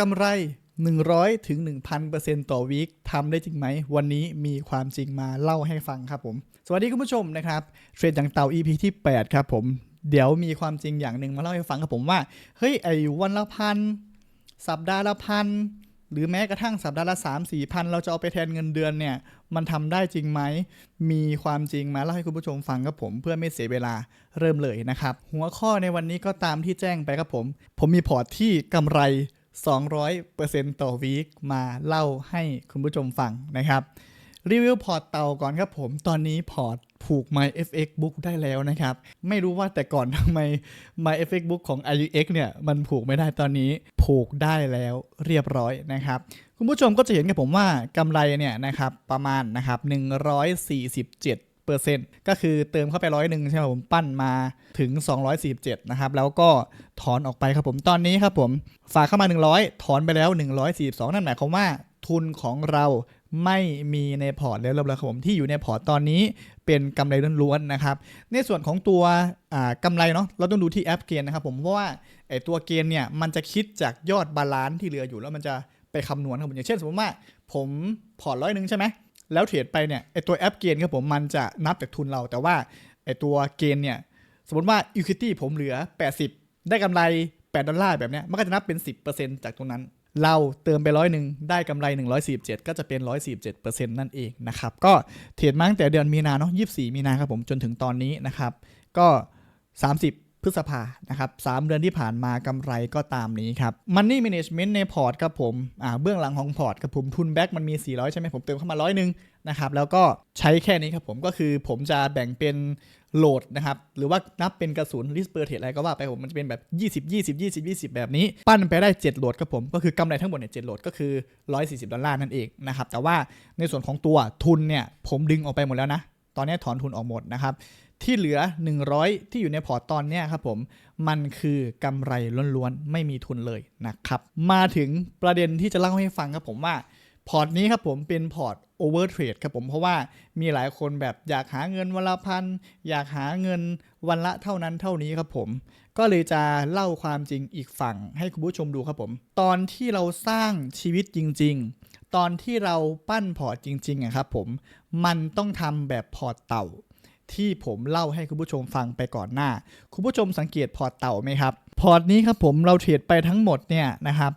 กำไร 100ถึง1,000%ต่อวีคทำได้จริงไหม วันนี้มีความจริงมาเล่าให้ฟังครับผม สวัสดีคุณผู้ชมนะครับ เทรดอย่างเต่า EP ที่ 8 ครับผม เดี๋ยวมีความจริงอย่างหนึ่งมาเล่าให้ฟังครับผมว่า เฮ้ย ไอ้วันละพัน สัปดาห์ละพัน หรือแม้กระทั่งสัปดาห์ละ 3 4มสี่พัน เราจะเอาไปแทนเงินเดือนเนี่ย มันทำได้จริงไหม มีความจริงมาเล่าให้คุณผู้ชมฟังครับผม เพื่อไม่เสียเวลาเริ่มเลยนะครับ หัวข้อในวันนี้ก็ตามที่แจ้งไปครับผม ผมมีพอร์ตที่กำไร 200%ต่อวีคมาเล่าให้คุณผู้ชมฟังนะครับ รีวิวพอร์ตเตาก่อนครับผม ตอนนี้พอร์ตผูก MyFX Book ได้แล้วนะครับ ไม่รู้ว่าแต่ก่อนทำไม MyFX Book ของ IUX เนี่ย มันผูกไม่ได้ตอนนี้ผูกได้แล้วเรียบร้อยนะครับ คุณผู้ชมก็จะเห็นกับผมว่ากำไรเนี่ยนะครับประมาณนะครับ147 เปอร์เซ็นต์ก็คือเติมเข้าไปร้อยหนึ่งใช่ไหมผมปั้นมาถึง 247 นะครับ แล้วก็ถอนออกไปครับผมตอนนี้ครับผม ฝากเข้ามา 100 ถอนไปแล้ว 142 นั่นหมายความว่าทุนของเราไม่มีในพอร์ตแล้วแล้วครับผมที่อยู่ในพอร์ตตอนนี้เป็นกำไรล้วนๆนะครับ ในส่วนของตัวอ่ากำไรเนาะเราต้องดูที่แอปเกณฑ์นะครับผมเพราะว่าไอตัวเกณฑ์เนี่ยมันจะคิดจากยอดบาลานซ์ที่เหลืออยู่แล้วมันจะไปคำนวณครับผมอย่างเช่นสมมติว่าผมพอร์ตร้อยหนึ่งใช่ไหม แล้วเทรดไปเนี่ยไอตัวแอปเกณฑ์ครับผมมันจะนับจากทุนเรา แต่ว่าไอตัวเกณฑ์เนี่ยสมมติว่า equity ผมเหลือ 80 ได้กำไร 8 ดอลลาร์แบบเนี้ยมันก็จะนับเป็น 10%จากตรงนั้น เราเติมไปร้อยหนึ่งได้กำไร 147 ก็จะเป็น 147%นั่นเองนะครับ ก็เทรดมาตั้งแต่เดือนมีนาเนาะ24 มีนาครับผมจนถึงตอนนี้นะครับ ก็ 30 พฤษภานะครับ3เดือนที่ผ่านมากำไรก็ตามนี้ครับ Money Management ในพอร์ตครับผมอ่าเบื้องหลังของพอร์ตครับผมทุนแบ็กมันมี 400 ใช่ไหมผมเติมเข้ามาร้อยหนึ่งนะครับแล้วก็ใช้แค่นี้ครับผมก็คือผมจะแบ่งเป็นโหลดนะครับหรือว่านับเป็นกระสุน risk per trade อะไรก็ว่าไปผมมันจะเป็นแบบ 20 20 20 20 แบบนี้ ปั้นไปได้ 7 โหลดครับผม ก็คือกำไรทั้งหมดเนี่ย7โหลดก็คือ 140 ดอลลาร์นั่นเองนะครับแต่ว่าในส่วนของตัวทุนเนี่ยผมดึงออกไปหมดแล้วนะ ตอนนี้ถอนทุนออกหมดนะครับ ที่เหลือ 100 ที่อยู่ในพอร์ตตอนนี้ครับผมมันคือกำไรล้วนๆไม่มีทุนเลยนะครับ มาถึงประเด็นที่จะเล่าให้ฟังครับผมว่าพอร์ตนี้ครับผมเป็นพอร์ตโอเวอร์เทรดครับผมเพราะว่ามีหลายคนแบบอยากหาเงินวันละพันอยากหาเงินวันละเท่านั้นเท่านี้ครับผม ก็เลยจะเล่าความจริงอีกฝั่งให้คุณผู้ชมดูครับผม ตอนที่เราสร้างชีวิตจริง ๆ ตอนที่เราปั้นพอร์ตจริงๆอะครับผมมันต้องทำแบบพอร์ตเต่า ที่ผมเล่าให้คุณผู้ชมฟังไปก่อนหน้า คุณผู้ชมสังเกตพอร์ตเต่าไหมครับ พอร์ตนี้ครับผมเราเทรดไปทั้งหมดเนี่ยนะครับ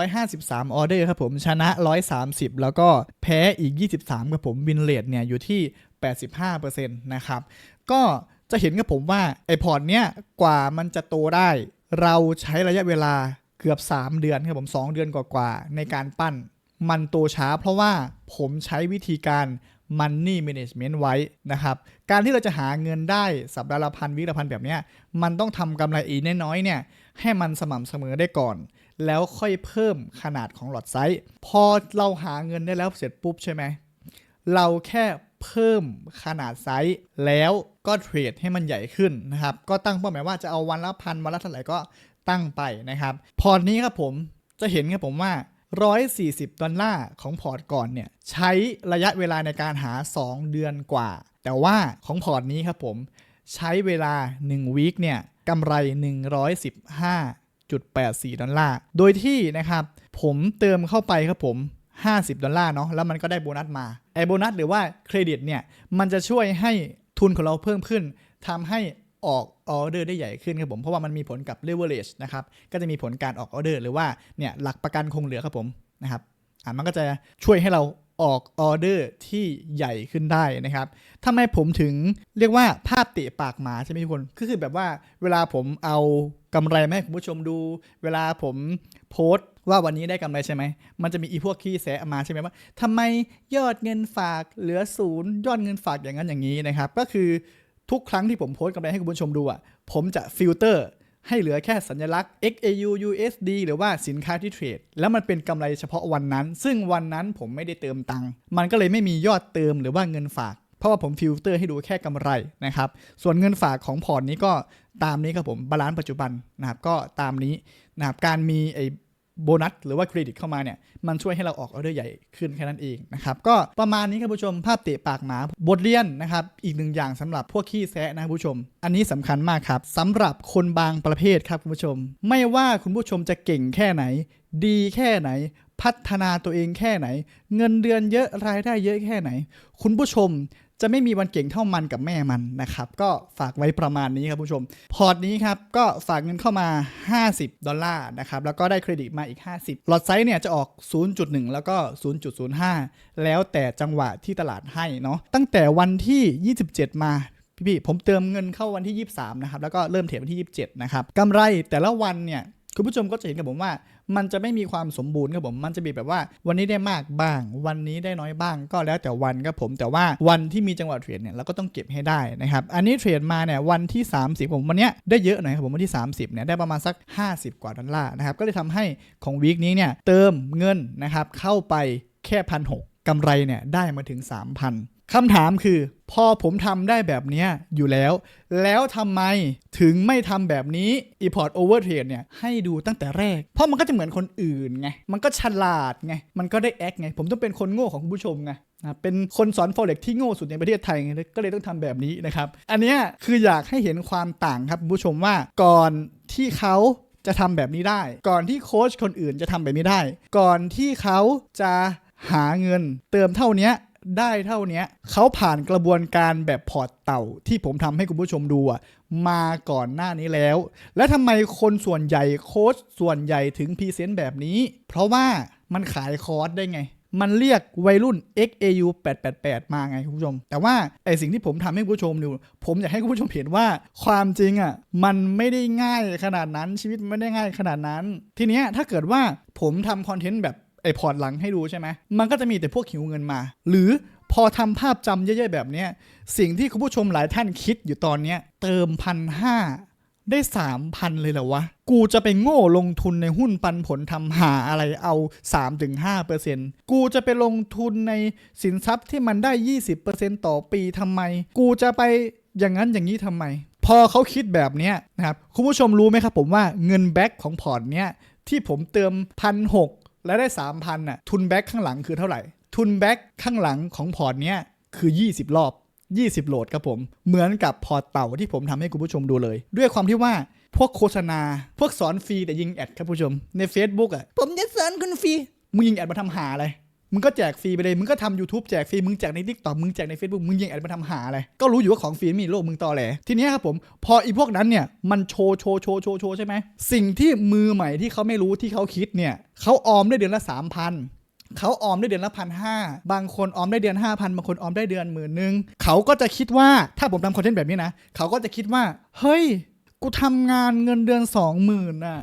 153 ออเดอร์ครับผมชนะ 130 แล้วก็แพ้อีก 23ครับผมวินเลทเนี่ยอยู่ที่ 85%นะครับก็จะเห็นกับผมว่าไอพอร์ตเนี้ยกว่ามันจะโตได้ เราใช้ระยะเวลาเกือบ 3 เดือนครับผม 2 เดือนกว่าๆในการปั้น มันโตช้าเพราะว่าผมใช้วิธีการ Money Management ไว้นะครับ การที่เราจะหาเงินได้สัปดาห์ละพันวิละพันแบบเนี้ยมันต้องทำกำไรอีกน้อยๆเนี่ยให้มันสม่ำเสมอได้ก่อน แล้วค่อยเพิ่มขนาดของหลอดไซส์ พอเราหาเงินได้แล้วเสร็จปุ๊บใช่ไหมเราแค่เพิ่มขนาดไซส์แล้วก็เทรดให้มันใหญ่ขึ้นนะครับ ก็ตั้งเป้าหมายว่าจะเอาวันละพันวันละเท่าไหร่ก็ตั้งไปนะครับ พอร์ตนี้ครับผมจะเห็นครับผมว่า 140 ดอลลาร์ของพอร์ตก่อนเนี่ย ใช้ระยะเวลาในการหา 2 เดือนกว่า แต่ว่าของพอร์ตนี้ครับผม ใช้เวลา1วีคเนี่ยกำไร 115.84 ดอลลาร์ โดยที่นะครับ ผมเติมเข้าไปครับผม 50 ดอลลาร์เนาะแล้วมันก็ได้โบนัสมาไอโบนัสหรือว่าเครดิตเนี่ย มันจะช่วยให้ทุนของเราเพิ่มขึ้นทำให้ ออกออเดอร์ได้ใหญ่ขึ้นครับผมเพราะว่ามันมีผลกับ leverage นะครับก็จะมีผลการออกออเดอร์หรือว่าเนี่ยหลักประกันคงเหลือครับผมนะครับอ่ามันก็จะช่วยให้เราออกออเดอร์ที่ใหญ่ขึ้นได้นะครับทำไมผมถึงเรียกว่าภาพเตะปากหมาใช่ไหมทุกคนก็คือแบบว่าเวลาผมเอากำไรมาให้คุณผู้ชมดู เวลาผมโพสต์ว่าวันนี้ได้กำไรใช่ไหม มันจะมีอีพวกขี้แสมาใช่ไหมว่าทำไมยอดเงินฝากเหลือศูนย์ยอดเงินฝากอย่างนั้นอย่างนี้นะครับ ก็คือ ทุกครั้งที่ผมโพสต์กำไรให้คุณผู้ชมดูอะผมจะฟิลเตอร์ให้เหลือแค่สัญลักษณ์ XAU USD หรือว่าสินค้าที่เทรด แล้วมันเป็นกำไรเฉพาะวันนั้น ซึ่งวันนั้นผมไม่ได้เติมตังค์มันก็เลยไม่มียอดเติมหรือว่าเงินฝาก เพราะว่าผมฟิลเตอร์ให้ดูแค่กำไรนะครับ ส่วนเงินฝากของพอร์ตนี้ก็ตามนี้ครับผมบาลานซ์ปัจจุบันนะครับก็ตามนี้นะครับการมีไอ้ โบนัสหรือว่าเครดิตเข้ามาเนี่ยมันช่วยให้เราออกออเดอร์ใหญ่ขึ้นแค่นั้นเองนะครับก็ประมาณนี้ครับผู้ชมภาพเตะปากหมาบทเรียนนะครับอีกหนึ่งอย่างสำหรับพวกขี้แซะนะครับผู้ชม อันนี้สำคัญมากครับสำหรับคนบางประเภทครับคุณผู้ชม ไม่ว่าคุณผู้ชมจะเก่งแค่ไหน ดีแค่ไหน พัฒนาตัวเองแค่ไหน เงินเดือนเยอะรายได้เยอะแค่ไหน คุณผู้ชม จะไม่มีวันเก่งเท่ามันกับแม่มันนะครับ ก็ฝากไว้ประมาณนี้ครับผู้ชม พอร์ตนี้ครับ ก็ฝากเงินเข้ามา 50 ดอลลาร์นะครับ แล้วก็ได้เครดิตมาอีก 50 หลอดไซส์เนี่ยจะออก 0.1 แล้วก็ 0.05 แล้วแต่จังหวะที่ตลาดให้เนาะตั้งแต่วันที่ 27 มาพี่ๆผมเติมเงินเข้าวันที่ 23 นะครับ แล้วก็เริ่มเทรดวันที่ 27 นะครับกำไรแต่ละวันเนี่ย คุณผู้ชมก็จะเห็นกับผมว่า มันจะไม่มีความสมบูรณ์ครับผมมันจะมีแบบว่า วันนี้ได้มากบ้าง วันนี้ได้น้อยบ้าง ก็แล้วแต่วันครับผมแต่ว่าวันที่มีจังหวะเทรดเนี่ยเราก็ต้องเก็บให้ได้นะครับอันนี้เทรดมาเนี่ยวันที่ 30 ผมวันเนี้ยได้เยอะหน่อยครับผมวันที่ 30เนี่ยได้ประมาณสัก 50 กว่าดอลลาร์นะครับก็เลยทำให้ของวีคนี้เนี่ยเติมเงินนะครับเข้าไปแค่พันหกำไรเนี่ยได้มาถึง 3,000 คำถามคือ พอผมทำได้แบบนี้อยู่แล้ว แล้วทำไมถึงไม่ทำแบบนี้ import over trade เนี่ยให้ดูตั้งแต่แรก เพราะมันก็จะเหมือนคนอื่นไง มันก็ฉลาดไง มันก็ได้แอคไง ผมต้องเป็นคนโง่ของผู้ชมไงนะเป็นคนสอน forex ที่โง่สุดในประเทศไทยไงก็เลยต้องทำแบบนี้นะครับ อันเนี้ยคืออยากให้เห็นความต่างครับผู้ชมว่าก่อนที่เขาจะทำแบบนี้ได้ ก่อนที่โค้ชคนอื่นจะทำแบบนี้ได้ ก่อนที่เขาจะหาเงินเติมเท่านี้ ได้เท่าเนี้ยเขาผ่านกระบวนการแบบพอร์ตเต่าที่ผมทำให้คุณผู้ชมดูอะมาก่อนหน้านี้แล้ว และทำไมคนส่วนใหญ่โค้ชส่วนใหญ่ถึงพรีเซนต์แบบนี้ เพราะว่ามันขายคอร์สได้ไง มันเรียกวัยรุ่น XAU 888 มาไงคุณผู้ชม แต่ว่าไอสิ่งที่ผมทำให้คุณผู้ชมดูผมอยากให้คุณผู้ชมเห็นว่าความจริงอะมันไม่ได้ง่ายขนาดนั้นชีวิตไม่ได้ง่ายขนาดนั้น ทีเนี้ยถ้าเกิดว่าผมทำคอนเทนต์แบบ อพอร์ตหลังให้ดูใช่ไหมมันก็จะมีแต่พวกหิวเงินมา หรือพอทำภาพจำเยอะๆแบบเนี้ยสิ่งที่คุณผู้ชมหลายท่านคิดอยู่ตอนเนี้ยเติมพันห้าได้สามพันเลยเหรอวะ กูจะไปโง่ลงทุนในหุ้นปันผลทำหาอะไรเอา 3-5%กูจะไปลงทุนในสินทรัพย์ที่มันได้ 20%ต่อปีทำไม กูจะไปอย่างนั้นอย่างนี้ทำไม พอเขาคิดแบบเนี้ยนะครับ คุณผู้ชมรู้ไหมครับผมว่าเงินแบ็กของพอร์ตเนี้ยที่ผมเติมพันหก แล้วได้ 3,000น่ะทุนแบ็กข้างหลังคือเท่าไหร่ ทุนแบ็กข้างหลังของพอร์ตเนี้ยคือ 20 รอบ 20 โหลดครับผม เหมือนกับพอร์ตเต่าที่ผมทำให้คุณผู้ชมดูเลย ด้วยความที่ว่าพวกโฆษณา พวกสอนฟรีแต่ยิงแอดครับผู้ชมใน Facebook อะผมจะสอนคุณฟรีมึงยิงแอดมาทำหาอะไร มึงก็แจกฟรีไปเลย มึงก็ทำ YouTube แจกฟรี มึงแจกใน t ิ k t o k มึงแจกใน Facebook มึงยิงแอดมาทำหาอะไร ก็รู้อยู่ว่าของฟรีมีโลกมึงตอแหลทีนี้ครับผม พออีพวกนั้นเนี่ย มันโชว์โชว์โชว์โชว์โชว์ใช่ไหม สิ่งที่มือใหม่ที่เขาไม่รู้ที่เขาคิดเนี่ย เขาออมได้เดือนละ3,000เขาออมได้เดือนละพันห้าบางคนออมได้เดือนห้าพันบางคนออมได้เดือนหมื่นหนึ่งเขาก็จะคิดว่า ถ้าผมทำคอนเทนต์แบบนี้นะ เขาก็จะคิดว่า เฮ้ย กูทำงานเงินเดือนสองหมื่นน่ะ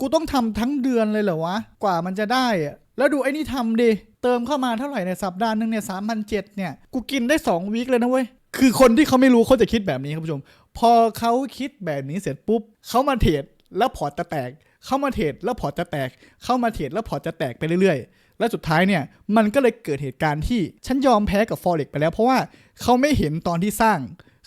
กูต้องทำทั้งเดือนเลยเหรอวะ กว่ามันจะได้อะ แล้วดูไอ้นี่ทำดิ เติมเข้ามาเท่าไหร่ในสัปดาห์หนึงเนี่ยสามพันเจ็ดเนี่ย กูกินได้สองวีคเลยนะเว้ย คือคนที่เขาไม่รู้เขาจะคิดแบบนี้ครับผู้ชม พอเขาคิดแบบนี้เสร็จปุ๊บ เขามาเทรดแล้วพอร์ตจะแตก เข้ามาเทรดแล้วพอร์ตจะแตก เข้ามาเทรดแล้วพอร์ตจะแตกไปเรื่อยๆ และสุดท้ายเนี่ย มันก็เลยเกิดเหตุการณ์ที่ฉันยอมแพ้กับ Forex ไปแล้ว เพราะว่าเขาไม่เห็นตอนที่สร้าง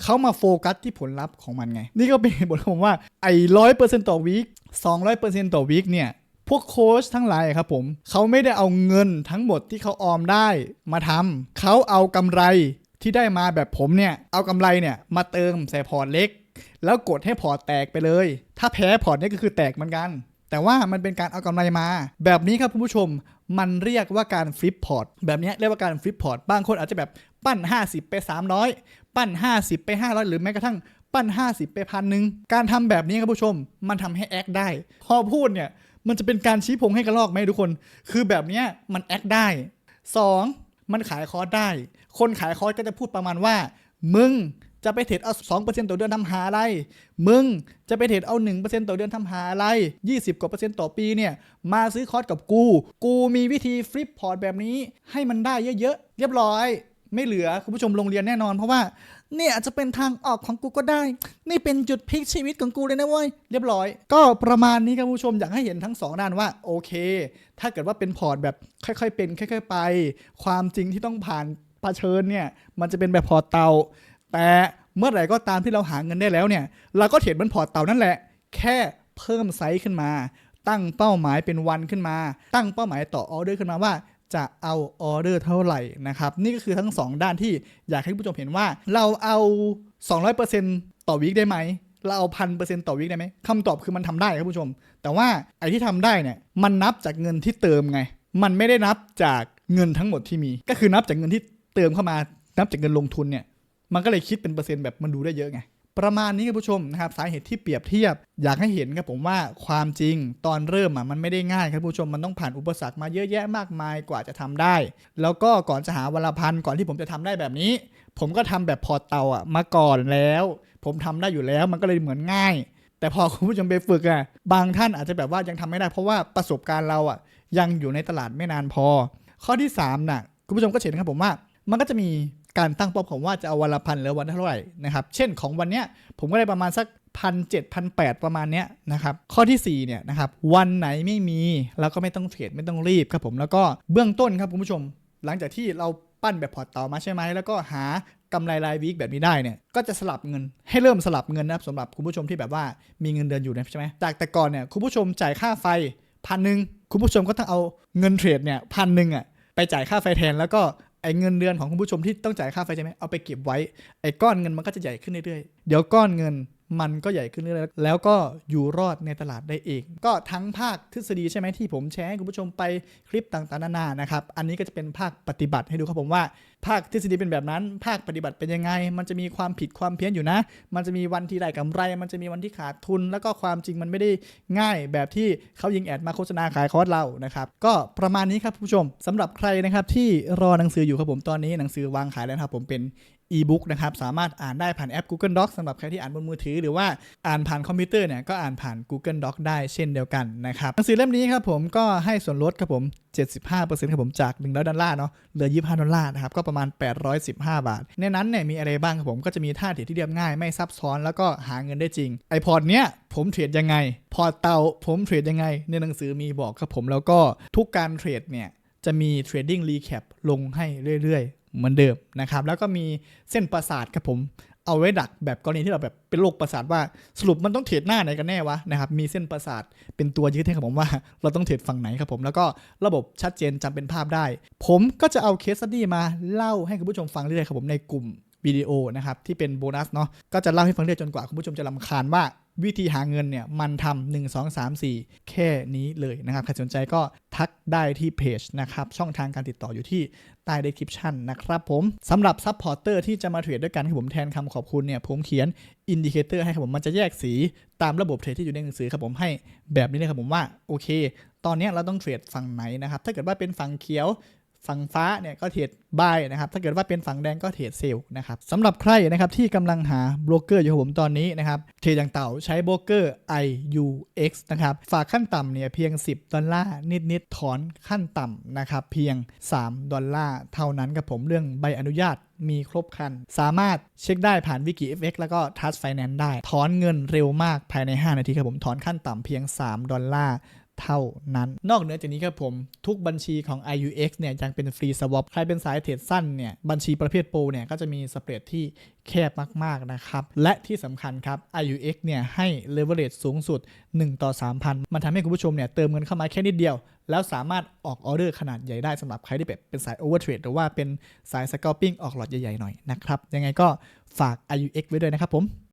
เขามาโฟกัสที่ผลลัพธ์ของมันไง นี่ก็เป็นเหตุผลของผมว่าไอ้ร้อยเปอร์เซ็นต์ต่อวีคสองร้อยเปอร์เซ็นต์ต่อวีคเนี่ย พวกโค้ชทั้งหลายครับผมเขาไม่ได้เอาเงินทั้งหมดที่เขาออมได้มาทำเขาเอากำไรที่ได้มาแบบผมเนี่ย เอากำไรเนี่ยมาเติมใส่พอร์ตเล็ก แล้วกดให้พอร์ตแตกไปเลย ถ้าแพ้พอร์ตเนี่ยก็คือแตกเหมือนกัน แต่ว่ามันเป็นการเอากำไรมา แบบนี้ครับคุณผู้ชมมันเรียกว่าการฟลิปพอร์ตแบบนี้เรียกว่าการฟลิปพอร์ตบางคนอาจจะแบบปั้น 50 ไป 300 ปั้น 50 ไป 500 หรือแม้กระทั่งปั้น 50 ไปพันหนึ่งการทำแบบนี้ครับผู้ชม มันทำให้แอคได้ พอพูดเนี่ย มันจะเป็นการชี้พงให้กระลอกไหมทุกคน คือแบบเนี้ยมันแอคได้ 2. มันขายคอร์สได้ คนขายคอร์สก็จะพูดประมาณว่า มึงจะไปเทรดเอา2%ต่อเดือนทำหาอะไร มึงจะไปเทรดเอา1%ต่อเดือนทำหาอะไร20กว่าเปอร์เซ็นต์ต่อปีเนี่ย มาซื้อคอร์สกับกู กูมีวิธีฟลิปพอร์ตแบบนี้ให้มันได้เยอะๆ เรียบร้อย ไม่เหลือคุณผู้ชมโรงเรียนแน่นอนเพราะว่า เนี่ยอาจจะเป็นทางออกของกูก็ได้ นี่เป็นจุดพลิกชีวิตของกูเลยนะเว้ย เรียบร้อย ก็ประมาณนี้ครับผู้ชมอยากให้เห็นทั้งสองด้านว่า โอเค ถ้าเกิดว่าเป็นพอร์ตแบบค่อยๆเป็นค่อย ๆ ไป ความจริงที่ต้องผ่านเผชิญเนี่ย มันจะเป็นแบบพอร์ตเตา แต่เมื่อไหร่ก็ตามที่เราหาเงินได้แล้วเนี่ย เราก็เทรดเหมันพอร์ตเตานั่นแหละ แค่เพิ่มไซส์ขึ้นมา ตั้งเป้าหมายเป็นวันขึ้นมา ตั้งเป้าหมายต่อออเดอร์ขึ้นมาว่า จะเอาออเดอร์เท่าไหร่นะครับนี่ก็คือทั้งสองด้านที่อยากให้ผู้ชมเห็นว่า เราเอา 200%ต่อวีคได้ไหมเราเอาพันเปอร์เซ็นต์ต่อวีคได้ไหมคำตอบคือมันทำได้ครับผู้ชม แต่ว่าไอ้ที่ทำได้เนี่ยมันนับจากเงินที่เติมไง มันไม่ได้นับจากเงินทั้งหมดที่มี ก็คือนับจากเงินที่เติมเข้ามา นับจากเงินลงทุนเนี่ย มันก็เลยคิดเป็นเปอร์เซ็นต์แบบมันดูได้เยอะไง ประมาณนี้ครับผู้ชมนะครับสาเหตุที่เปรียบเทียบ อยากให้เห็นครับผมว่าความจริงตอนเริ่มอะมันไม่ได้ง่ายครับผู้ชมมันต้องผ่านอุปสรรคมาเยอะแยะมากมายกว่าจะทำได้ แล้วก็ก่อนจะหาวันละพันก่อนที่ผมจะทำได้แบบนี้ ผมก็ทำแบบพอเตาอะมาก่อนแล้ว ผมทำได้อยู่แล้วมันก็เลยเหมือนง่าย แต่พอคุณผู้ชมไปฝึกอะบางท่านอาจจะแบบว่ายังทำไม่ได้ เพราะว่าประสบการณ์เราอะยังอยู่ในตลาดไม่นานพอ ข้อที่สามน่ะคุณผู้ชมก็เห็นครับผมว่า มันก็จะมี การตั้งเป้าผมว่าจะเอาวันละพันหรือวันเท่าไหร่นะครับ เช่นของวันเนี้ยผมก็ได้ประมาณสักพันเจ็ดพันแปดประมาณเนี้ยนะครับ ข้อที่สี่เนี่ยนะครับวันไหนไม่มีเราก็ไม่ต้องเทรดไม่ต้องรีบครับผมแล้วก็เบื้องต้นครับคุณผู้ชม หลังจากที่เราปั้นแบบพอร์ตต่อมาใช่ไหมแล้วก็หากำไรรายวีคแบบนี้ได้เนี่ยก็จะสลับเงินให้เริ่มสลับเงินนะครับสำหรับคุณผู้ชมที่แบบว่ามีเงินเดือนอยู่นะใช่ไหมจากแต่ก่อนเนี่ยคุณผู้ชมจ่ายค่าไฟพันหนึ่งคุณผู้ชมก็ต้องเอาเงินเทรดเนี่ยพันหนึ่งอะไปจ่ายค่าไฟแทนแล้วก็ ไอ้เงินเดือนของคุณผู้ชมที่ต้องจ่ายค่าไฟใช่ไหมเอาไปเก็บไว้ ไอ้ก้อนเงินมันก็จะใหญ่ขึ้นเรื่อยๆ เดี๋ยวก้อนเงินมันก็ใหญ่ขึ้นเรื่อยๆ แล้วก็อยู่รอดในตลาดได้เอง ก็ทั้งภาคทฤษฎีใช่ไหมที่ผมแชร์ให้คุณผู้ชมไปคลิปต่างๆนานานะครับ อันนี้ก็จะเป็นภาคปฏิบัติให้ดูครับผมว่า ภาคทฤษฎีเป็นแบบนั้น ภาคปฏิบัติเป็นยังไง มันจะมีความผิดความเพี้ยนอยู่นะ มันจะมีวันที่ได้กำไร มันจะมีวันที่ขาดทุน แล้วก็ความจริงมันไม่ได้ง่ายแบบที่เขายิงแอดมาโฆษณาขายคอร์สเรานะครับ ก็ประมาณนี้ครับผู้ชมสำหรับใครนะครับที่รอหนังสืออยู่ครับผมตอนนี้หนังสือวางขายแล้วครับผมเป็นอีบุ๊กนะครับสามารถอ่านได้ผ่านแอป Google Docs สำหรับใครที่อ่านบนมือถือ หรือว่าอ่านผ่านคอมพิวเตอร์เนี่ยก็อ่านผ่าน Google Docs ได้เช่นเดียวกันนะครับหนังสือเล่มนี้ครับผมก็ให้ส่วนลดครับผม 75%ครับผมจาก100ดอลลาร์เนาะเหลือ 25ดอลลาร์นะครับก็ประมาณ 815 บาท ในนั้นเนี่ยมีอะไรบ้างครับผมก็จะมีท่าเทรดที่เรียบง่ายไม่ซับซ้อนแล้วก็หาเงินได้จริงไอพอร์ตเนี้ยผมเทรดยังไง พอร์ตเตาผมเทรดยังไง ในหนังสือมีบอกครับผมแล้วก็ทุกการเทรดเนี่ยจะมี Trading Recap ลงให้เรื่อยๆ เหมือนเดิมนะครับ แล้วก็มีเส้นประสาทครับผม เอาไว้ดักแบบกรณีที่เราแบบเป็นโรคประสาทว่าสรุปมันต้องเทรดหน้าไหนกันแน่วะนะครับมีเส้นประสาทเป็นตัวยึดให้ครับผมว่าเราต้องเทรดฝั่งไหนครับผมแล้วก็ระบบชัดเจนจำเป็นภาพได้ ผมก็จะเอาเคสสตี้มาเล่าให้คุณผู้ชมฟังเรื่อยๆครับผมในกลุ่มวิดีโอนะครับที่เป็นโบนัสเนาะก็จะเล่าให้ฟังเรื่อยจนกว่าคุณผู้ชมจะลำคาญว่า วิธีหาเงินเนี่ยมันทำหนึ่งสองสามสี่แค่นี้เลยนะครับ ใครสนใจก็ทักได้ที่เพจนะครับ ช่องทางการติดต่ออยู่ที่ใต้ description นะครับผมสำหรับซัพพอร์เตอร์ที่จะมาเทรดด้วยกันให้ผมแทนคำขอบคุณเนี่ยผมเขียนอินดิเคเตอร์ให้ครับผมมันจะแยกสีตามระบบเทรดที่อยู่ในหนังสือครับผมให้แบบนี้เลยครับผมว่าโอเค ตอนนี้เราต้องเทรดฝั่งไหนนะครับถ้าเกิดว่าเป็นฝั่งเขียว ฝั่งฟ้าเนี่ยก็เทรดบายนะครับถ้าเกิดว่าเป็นฝั่งแดงก็เทรดเซลล์นะครับสำหรับใครนะครับที่กำลังหาโบรกเกอร์อยู่ผมตอนนี้นะครับเทรดอย่างเต่าใช้โบรกเกอร์ IUX นะครับฝากขั้นต่ำเนี่ยเพียง 10 ดอลลาร์นิดๆถอนขั้นต่ำนะครับเพียง 3 ดอลลาร์เท่านั้นครับผมเรื่องใบอนุญาตมีครบคัน สามารถเช็คได้ผ่านวิกิ FX แล้วก็ Touch Finance ได้ ถอนเงินเร็วมากภายใน 5 นาทีครับผมถอนขั้นต่ำเพียง 3 ดอลลาร์ เท่านั้น นอกเหนือจากนี้ครับผม ทุกบัญชีของ IUX เนี่ยยังเป็นฟรีสวอปใครเป็นสายเทรดสั้นเนี่ยบัญชีประเภทโปรเนี่ยก็จะมีสเปรดที่แคบมาก ๆ นะครับ และที่สำคัญครับ IUX เนี่ยให้ leverage สูงสุด 1 ต่อ 3,000 มันทำให้คุณผู้ชมเนี่ยเติมเงินเข้ามาแค่นิดเดียว แล้วสามารถออกออเดอร์ขนาดใหญ่ได้สำหรับใครที่แบบเป็นสาย overtrade หรือว่าเป็นสาย scalping ออกหลอดใหญ่ ๆ หน่อยนะครับ ยังไงก็ฝาก IUX ไว้ด้วยนะครับผม